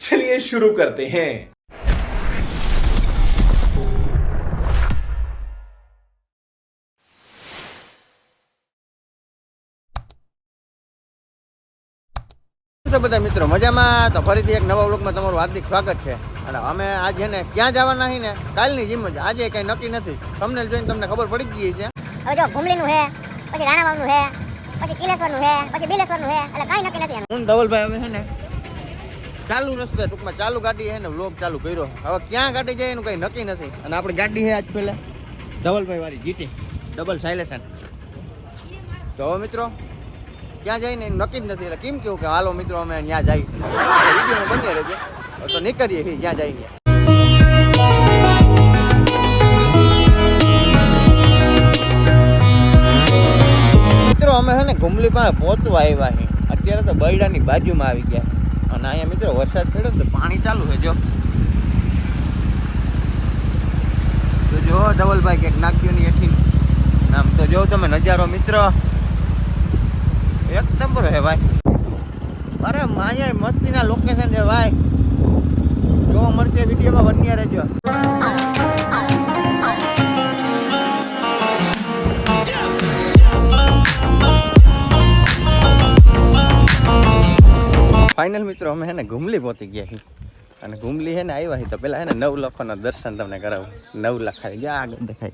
चलिए शुरू करते हैं તો બધા મિત્રો મજામાં તો ફરીથી એક નવા વ્લોગમાં તમારું હાર્દિક સ્વાગત છે અને અમે આજ છે ને ક્યાં જવાના છીએ ને કાલની જીમ જ આજે કંઈ નક્કી નથી તમને જોઈને તમને ખબર પડી જ ગઈ છે હવે જો ભૂમલીનું છે પછી રાણાવાવનું છે પછી કિલેશ્વરનું છે પછી બિલેશ્વરનું છે એટલે કાંઈ નક્કી નથી એમ. હું ને ધવલભાઈ હવે છે ને ચાલુ રસ્તે ટૂંકમાં ચાલુ ગાડી છે ને વ્લોગ ચાલુ કર્યો હવે ક્યાં ગાડી જાય એનું કંઈ નક્કી નથી. અને આપણી ગાડી છે આજ પહેલા ધવલભાઈ વાળી જીટી ડબલ સાયલેશન તો હવે મિત્રો ક્યાં જઈને એનું નક્કી જ નથી. એટલે કેમ કેવું કે હાલો મિત્રો અમે ત્યાં જઈએ વિડીયોમાં બની રહેજો. તો નીકળીએ છીએ જ્યાં. જઈએ મિત્રો અમે છે ને ઘુમલી પાસે પહોંચવા આવ્યા છીએ. અત્યારે તો બરડાની બાજુમાં આવી ગયા. અને અહીંયા મિત્રો વરસાદ પડ્યો તો પાણી ચાલુ છે, જો. તો જો ધવલભાઈ કંઈક નાખ્યું ની એઠી આમ તો જો તમે નજારો મિત્ર. એક નંબર હે ભાઈ. અરે માયા મસ્તીના લોકેશન છે ભાઈ. જોવા મળશે વિડીયોમાં બન્યા રહેજો. ફાઇનલ મિત્રો, અમે હે ને ઘુમલી પહોંચી ગયા છીએ. અને ઘુમલી હે ને આવ્યા છીએ. તો પેલા હે ને નવ લખોના દર્શન તમને કરાવું. નવ લખાય ગયા આગળ દેખાય.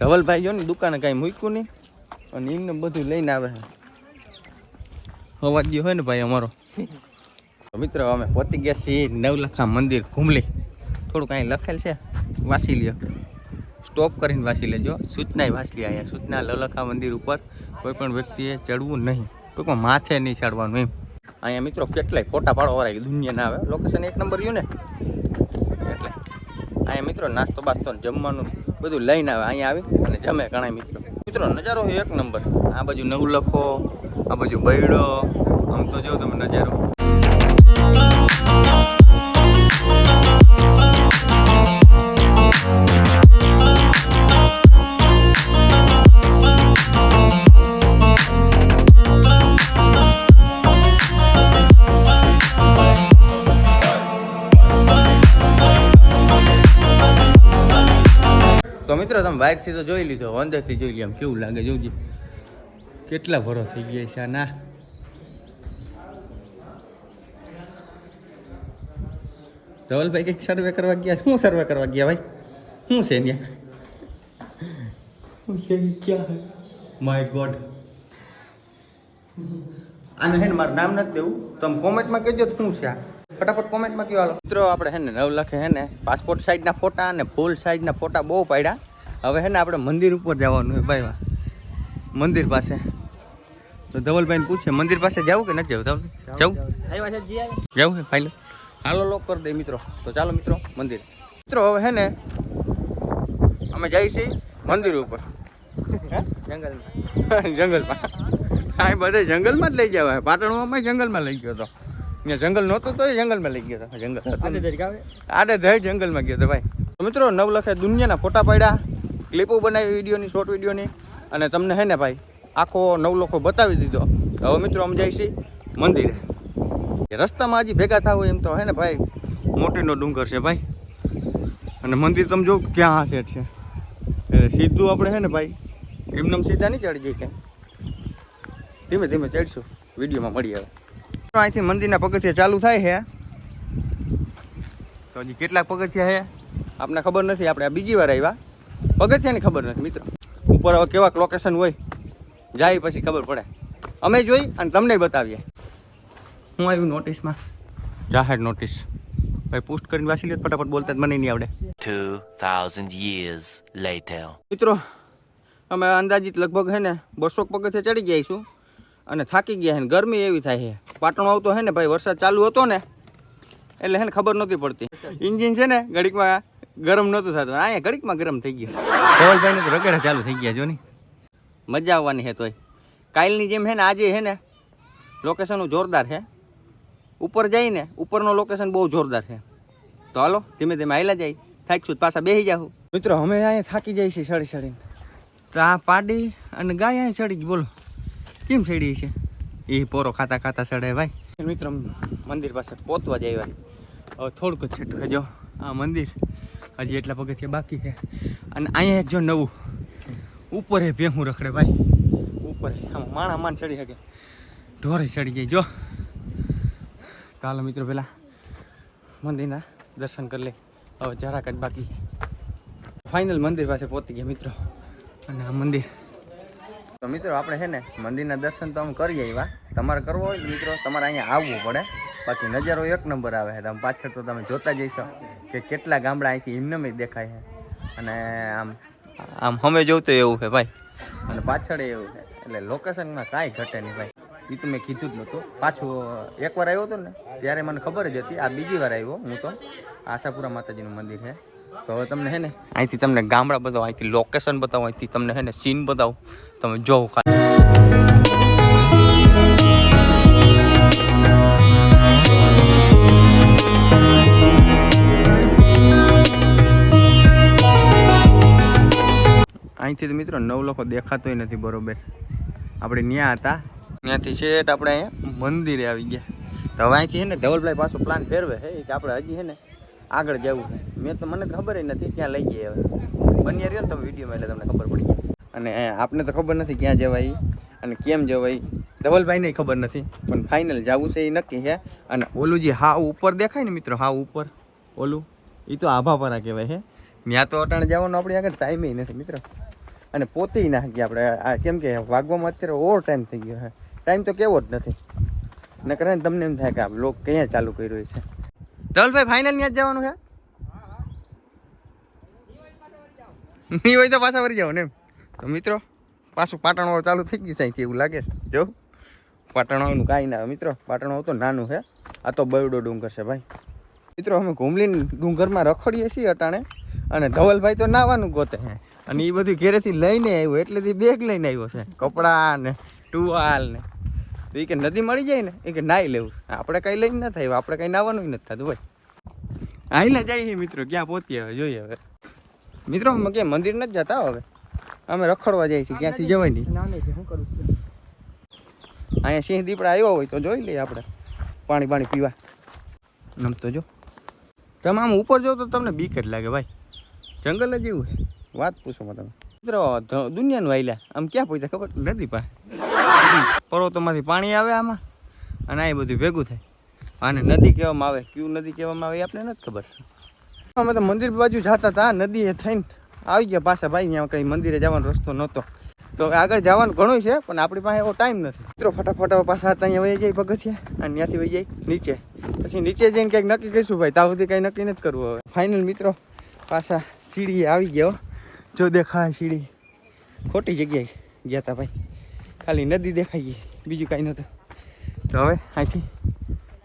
ધવલભાઈ જો ને દુકાને કાંઈ મૂક્યું નહીં. અને એમને બધું લઈને આવે છે અવાજ ગયો હોય ને ભાઈ અમારો. તો મિત્રો, અમે પહોંચી ગયા છીએ નવલખા મંદિર ઘુમલી થોડું કાંઈ લખેલ છે વાંચી લ્યો. સ્ટોપ કરીને વાંચી લેજો. સૂચના વાંચી અહીંયા સૂચના, લલખા મંદિર ઉપર કોઈ પણ વ્યક્તિએ ચડવું નહીં. ટૂંકમાં માથે નહીં ચડવાનું એમ. અહીંયા મિત્રો કેટલાય ફોટા પાડવા વાળા દુનિયા ના આવે. લોકેશન એક નંબર રહ્યું ને? એટલે. અહીંયા મિત્રો નાસ્તો બાસ્તો જમવાનું બધું લઈને આવે, અહીંયા આવી અને જમે ઘણા મિત્રો. મિત્રો, નજારો એક નંબર આ બાજુ નવલખો, આ બાજુ બૈડો. આમ તો જો તમે નજારો. તો મિત્રો તમે બહારથી તો જોઈ લીધો અંદરથી જોઈ લીધો કેવું લાગે જોજે. કેટલા ભરો થઈ ગયા છે ના. ધવલભાઈ કંઈક સર્વે કરવા ગયા શું સર્વે કરવા ગયા ભાઈ? શું છે ત્યાં? શું છે ક્યાં માય ગોડ આને હે ને મારું નામ નથી દેવું. તમે કોમેન્ટમાં કહેજો શું છે આ. ફટાફટ કોમેન્ટમાં કયો હાલો. મિત્રો આપણે હે ને નવ લખે હે ને પાસપોર્ટ સાઇઝના ફોટા અને ફૂલ સાઇઝના ફોટા બહુ પાડ્યા. હવે હે ને આપણે મંદિર ઉપર જવાનું હોય ભાઈ મંદિર પાસે. તો ધવલભાઈને પૂછે મંદિર પાસે જવું કે નથી જવું? જવું જવું? હે ફાઇનલ હાલો લોક કરી દે મિત્રો. તો ચાલો મિત્રો મંદિર. મિત્રો હવે હે ને અમે છીએ મંદિર ઉપર. જંગલમાં. જંગલમાં. હા એ બધે જંગલમાં જ લઈ જવાય. પાટણમાં જંગલમાં લઈ ગયો હતો ત્યાં જંગલ નહોતું તો એ જંગલમાં લઈ ગયો હતો. જંગલ આડે ધર જંગલમાં ગયો હતો ભાઈ. તો મિત્રો નવ લખે દુનિયાના ફોટા પાડ્યા ક્લિપો બનાવી વિડીયોની શોર્ટ વિડીયોની. અને તમને હે ને ભાઈ આખો નવ લોકો બતાવી દીધો. હવે મિત્રો અમે જઈશી મંદિરે. રસ્તામાં હજી ભેગા થાય એમ તો હે ને ભાઈ મોટીનો ડુંગર છે ભાઈ. અને મંદિર તમે જો ક્યાં આ સેટ છે. એટલે સીધું આપણે છે ને ભાઈ એમને સીધા નહીં ચડી જઈએ ક્યાંય ધીમે ધીમે ચડશું. વિડીયોમાં મળી આવે અહીંથી મંદિરના પગથિયા ચાલુ થાય છે. તો હજી કેટલાક પગથિયા છે? આપને ખબર નથી આપણે બીજી વાર આવ્યા. પગથિયાની ખબર નથી મિત્રો. ઉપર હવે કેવાક લોકેશન હોય જાય પછી ખબર પડે. અમે જોઈ અને તમને બતાવીએ. હું આવ્યું નોટિસમાં જાહેર નોટિસ ભાઈ પોસ્ટ કરીને વાંચી લે ફટાફટ બોલતા જ મને નહીં આવડે. 2,000 years later. મિત્રો અમે અંદાજિત લગભગ હે ને બસો પગથિયા ચડી ગયા છું અને થાકી ગયા હે ને ગરમી એવી થાય છે. પાટણ આવતો હે ને ભાઈ વરસાદ ચાલુ હતો ને એટલે હે ને ખબર નહોતી પડતી. ઇન્જિન છે ને ઘડીકમાં ગરમ નહોતું થતું. અહીંયા ઘડીકમાં ગરમ થઈ ગયું. ધવલભાઈને તો રગડા ચાલુ થઈ ગયા જો ને મજા આવવાની છે તોય. કાલની જેમ હે ને આજે હે ને લોકેશન જોરદાર છે. ઉપર જઈને ઉપરનો લોકેશન બહુ જોરદાર છે. તો હાલો ધીમે ધીમે આયલા જાય. થાકશું તો પાછા બેસી જાઉં મિત્રો અમે અહીંયા થાકી જાય છે સડી સડીને. તો આ પાડી અને ગાય અહીંયા ચડી ગઈ બોલો. કેમ ચડી છે? એ પોરો ખાતા ખાતા ચડે ભાઈ. મિત્રો મંદિર પાસે પહોંચવા જ આવ્યા. હવે થોડુંક જ છઠ્ઠું છે જો આ મંદિર. હજી એટલા પગથિયા બાકી છે. અને અહીંયા એક જો નવું ઉપર ભેહું રખડે ભાઈ. ઉપર આમ માણા માન ચડી શકે. ઢોરે ચડી ગઈ જો. ચાલો મિત્રો પેલા મંદિરના દર્શન કરી લે હવે જરાક જ બાકી ફાઇનલ મંદિર પાસે પહોંચી ગયા મિત્રો. અને આ મંદિર તો મિત્રો આપણે છે ને મંદિરના દર્શન તો આમ કરી આવ્યા. તમારે કરવો હોય મિત્રો તમારે અહીંયા આવવું પડે. બાકી નજારો એક નંબર આવે છે. તમે પાછળ તો તમે જોતા જઈશો કે કેટલા ગામડા અહીંથી એમને દેખાય છે. અને આમ આમ હમે જોવું એવું છે ભાઈ. અને પાછળ એવું છે. એટલે લોકેશનમાં કાંઈ ઘટે નહીં ભાઈ. એ તો મેં કીધું જ નહોતું. પાછું એકવાર આવ્યો હતો ને, ત્યારે મને ખબર જ હતી. આ બીજી વાર આવ્યો હું તો. આશાપુરા માતાજીનું મંદિર છે. તો હવે તમને છે ને અહીંથી તમને ગામડા બતાવો અહીંથી લોકેશન બતાવો અહીંથી તમને છે ને સીન બતાવો. તમે જોવો અહીંથી તો મિત્રો નવ લોકો દેખાતોય નથી બરોબર. આપણે ત્યાં હતા. ત્યાંથી છેટ આપણે અહીંયા મંદિરે આવી ગયા. તો હવે અહીંથી છે ને ધવલભાઈ પાછો પ્લાન ફેરવે. હે કે આપણે હજી છે ને આગળ જવું છે. મેં તો મને ખબર નથી ક્યાં લઈ ગયા હવે. બન્યા રહ્યો ને તમે વિડીયોમાં એટલે તમને ખબર પડી ગઈ. અને આપને તો ખબર નથી ક્યાં જવાય અને કેમ જવાય. ધવલભાઈને ખબર નથી, પણ ફાઇનલ જવું છે એ નક્કી છે. અને ઓલું જે હા ઉપર દેખાય ને મિત્રો, હા ઉપર, ઓલું એ તો આભાપરા કહેવાય છે. ત્યાં તો અટાણે જવાનો આપણી આગળ ટાઈમે નથી મિત્રો. અને પોતે નાખીએ આપણે કેમ કે વાગવામાં અત્યારે ઓવર ટાઈમ થઈ ગયો છે. ટાઈમ તો કેવો જ નથી. ને કરે ને તમને એમ થાય કે આ લોક ક્યાં ચાલુ કર્યો છે ધવલભાઈ ફાઇનલ ત્યાં જ જવાનું છે? નહીં હોય તો પાછા વળી જાવ ને એમ. તો મિત્રો, પાછું પાટણવાળું ચાલુ થઈ ગયું સાંઈથી એવું લાગે જો પાટણવાળું કાંઈ ના મિત્રો પાટણો તો નાનું છે. આ તો બરડો ડુંગર છે ભાઈ. મિત્રો, અમે ઘૂમલીને ડુંગરમાં રખડીએ છીએ અટાણે, અને ધવલભાઈ તો નાવાનું ગોતે અને એ બધું ઘેરેથી લઈને આવ્યો એટલેથી બેગ લઈને આવ્યો છે. કપડાં ને ટુવાલ ને. તો એ કે નદી મળી જાય ને એ કે નાહી લેવું. આપણે કંઈ લઈને ના થાય આપણે કંઈ નાવાનું નથી થતું ભાઈ. આઈલા જઈએ મિત્રો ક્યાં પહોંચીએ હવે જોઈએ હવે. મિત્રો અમે ક્યાં મંદિર નથી જતા હવે. અમે રખડવા જઈએ છીએ ક્યાંથી જવાય નહીં. અહીંયા સિંહ દીપડા આવ્યા હોય તો જોઈ લઈએ આપણે. પાણી પાણી પીવા. આમ તો જો. તમે આમ ઉપર જો તો તમને બીક જ લાગે ભાઈ. જંગલ જ એવું છે. વાત પૂછો તમે. મિત્રો દુનિયાનું આયલા. આમ ક્યાં પહોંચ્યા ખબર? નદી પાસે. પર્વતોમાંથી પાણી આવે આમાં અને આ બધું ભેગું થાય. આને નદી કહેવામાં આવે. ક્યુ નદી કહેવામાં આવે આપણે નથી ખબર. અમે તો મંદિર બાજુ જતા હતા. નદીએ થઈને આવી ગયા પાછા ભાઈ. અહીંયા કંઈ મંદિરે જવાનો રસ્તો નહોતો. તો આગળ જવાનું ઘણું છે, પણ આપણી પાસે એવો ટાઈમ નથી. મિત્રો, ફટાફટ પાછા હતા અહીંયા વહી જાય પગથિયા અને ત્યાંથી વહી જાય નીચે. પછી નીચે જઈને કંઈક નક્કી કરીશું ભાઈ. ત્યાં સુધી કંઈ નક્કી નથી કરવું હવે. ફાઇનલ મિત્રો, પાછા સીડીએ આવી ગયો જો દેખાય સીડી. ખોટી જગ્યાએ ગયા હતા ભાઈ. ખાલી નદી દેખાઈ ગઈ બીજું કાંઈ નહોતું. તો હવે અહીંથી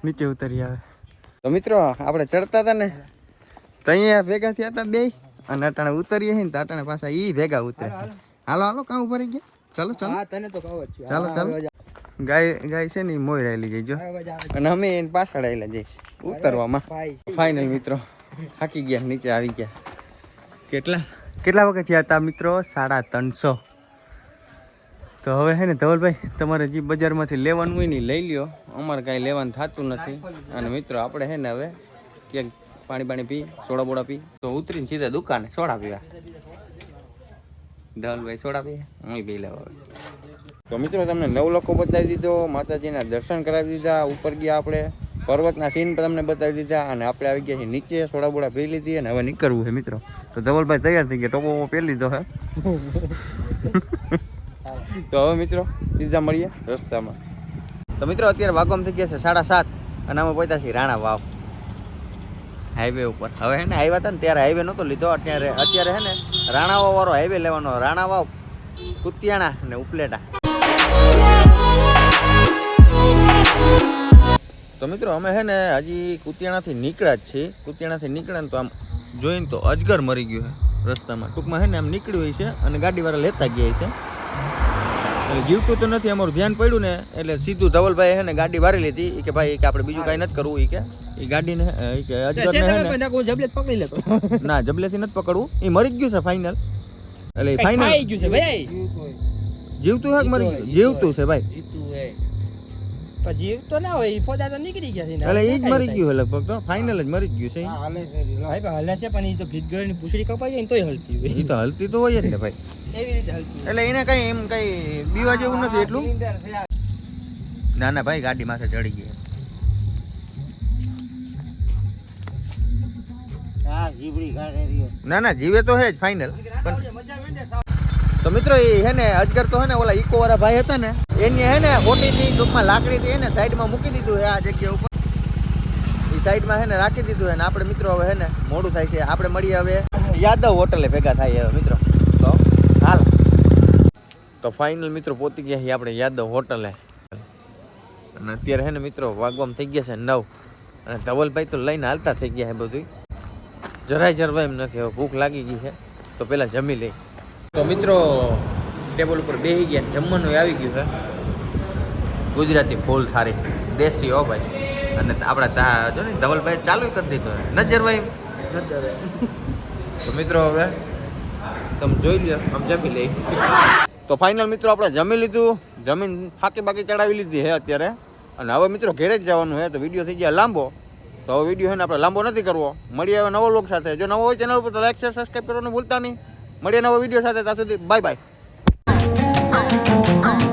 નીચે ઉતરી આવે. તો મિત્રો આપણે ચડતા હતા ને તો અહીંયા ભેગા થયા હતા બે અને અટાણે ઉતરીએ છીએ ને તો અટાણે પાછા એ ભેગા ઉતરે. હાલો હાલો. કાં ઊભા રહી ગયા? ચાલો ચાલો. તને તો કહું ચાલો ચાલો. ગાય ગાય છે ને ઈ મોય રહેલી જઈજો અને અમે એની પાછળ આવેલા જઈશ ઉતરવામાં. ફાઇનલ મિત્રો. થાકી ગયા નીચે આવી ગયા. કેટલા? કેટલા વખત થયા હતા મિત્રો? સાડા ત્રણસો. તો હવે હે ને ધવલભાઈ, તમારે જે બજારમાંથી લેવાનું હોય ને લઈ લ્યો. અમારે કાંઈ લેવાનું થતું નથી. અને મિત્રો, આપણે હે ને હવે ક્યાંક પાણી પાણી પી, સોડા બોડા પી. તો ઉતરીને સીધા દુકાને સોડા પીવા. ધવલભાઈ સોડા પીએ હું પી લેવા હવે. તો મિત્રો, તમને નવલખો બતાવી દીધો, માતાજીના દર્શન કરાવી દીધા, ઉપર ગયા આપણે. પર્વતના સીન પણ તમને બતાવી દીધા, અને આપણે આવી ગયા છીએ નીચે, સોડા બોડા પી લીધી, અને હવે નીકળવું છે મિત્રો. તો ધવલભાઈ તૈયાર થઈ ગયા, ટોપો પહેરી લીધો હે. તો હવે મિત્રો, સીધા મળીએ રસ્તામાં. તો મિત્રો, અત્યારે વાગવામાં થઈ ગયા છે સાડા સાત અને અમે પહોંચ્યા છીએ રાણા વાવ. હાઈવે ઉપર. હવે હે ને આવ્યા હતા ને, ત્યારે હાઈવે નહોતો લીધો. અત્યારે અત્યારે હે ને, રાણા વાળો હાઈવે લેવાનો. રાણા વાવ, કુતિયાણા ને ઉપલેટા. તો મિત્રો, અમે હે ને, હજી કુતિયાણાથી નીકળ્યા જ છીએ. કુતિયાણાથી નીકળ્યા ને તો આમ જોઈને તો અજગર મરી ગયું રસ્તામાં. ટૂંકમાં હે ને, આમ નીકળ્યું હોય છે અને ગાડીવાળા લેતા ગયા છે. એટલે જીવતું તો નથી અમારું ધ્યાન પડ્યું ને એટલે સીધું ધવલભાઈ હે ને ગાડી વારી લીધી. કે ભાઈ કે આપણે બીજું કાંઈ નથી કરવું એ કે. એ ગાડીને ઈ કે અજગરને જબલેટ પકડી લેતો. ના જબલેથી નથી પકડવું. એ મરી જ ગયું છે ફાઇનલ એટલે ફાઇનલ ખાઈ ગયું છે ભાઈ. જીવતું હે કે મરી જીવતું છે ભાઈ. પછી તો ના હોય ઈ ફોદા તો નીકળી ગયા છે એટલે એ જ મરી ગયું લગભગ તો ફાઇનલ જ મરી ગયું છે. ભાઈ હલે છે પણ એ તો ભીતગળની પૂછડી કપાઈ જાય ને તોય હલતી હોય. એ તો હલતી તો હોય જ ને ભાઈ. એવી રીતે હલતી એટલે એને કઈ એમ કઈ બીવા જેવું નથી એટલું. ના ના ભાઈ ગાડી માથે ચડી ગઈ. ના ના જીવે તો હે જ ફાઇનલ પણ તો મિત્રો એ હે ને અજગર તો હે ને ઓલા ઈકો વાળા ભાઈ હતા ને એની હે ને ઓટીની ટૂંકમાં લાકડી હે ને સાઈડમાં મૂકી દીધું હે આ જગ્યા ઉપર. એ સાઈડમાં હે ને રાખી દીધું હે ને આપણે મિત્રો હવે હે ને મોડું થાય છે. આપણે મળીએ હવે. યાદવ હોટલે ભેગા થાય હવે મિત્રો. તો હાલ. તો ફાઇનલ મિત્રો પહોંચી ગયા છીએ આપણે યાદવ હોટલે. અને અત્યારે હે ને મિત્રો વાગવામ થઈ ગયા છે નવ. અને ધવલભાઈ તો લઈને હાલતા થઈ ગયા છે બધું જરાય જરવા એમ નથી. હવે ભૂખ લાગી ગઈ છે. તો પહેલાં જમી લઈ તો મિત્રો ટેબલ ઉપર બેસી ગયા જમવાનું આવી ગયું છે ગુજરાતી ફૂલ થારી. દેશી હો ભાઈ. અને આપણા તા જો ને ધવલભાઈ ચાલુ કરી દીધો છે ન જરવાય એમ? તો મિત્રો હવે તમે જોઈ લ્યો આમ જમી લઈ તો ફાઇનલ મિત્રો આપણે જમી લીધું. જમીન ફાકી બાકી ચડાવી લીધી છે અત્યારે. અને હવે મિત્રો ઘેરે જ જવાનું છે તો વીડિયો થઈ ગયા લાંબો. તો હવે વીડિયો છે ને આપણે લાંબો નથી કરવો. મળીએ હવે નવો લોક સાથે. જો નવો હોય ચેનલ ઉપર તો લાઈક શેર સબસ્ક્રાઈબ કરવાનું ભૂલતા નહીં. મળીએ નવો વીડિયો સાથે ત્યાં સુધી બાય બાય on.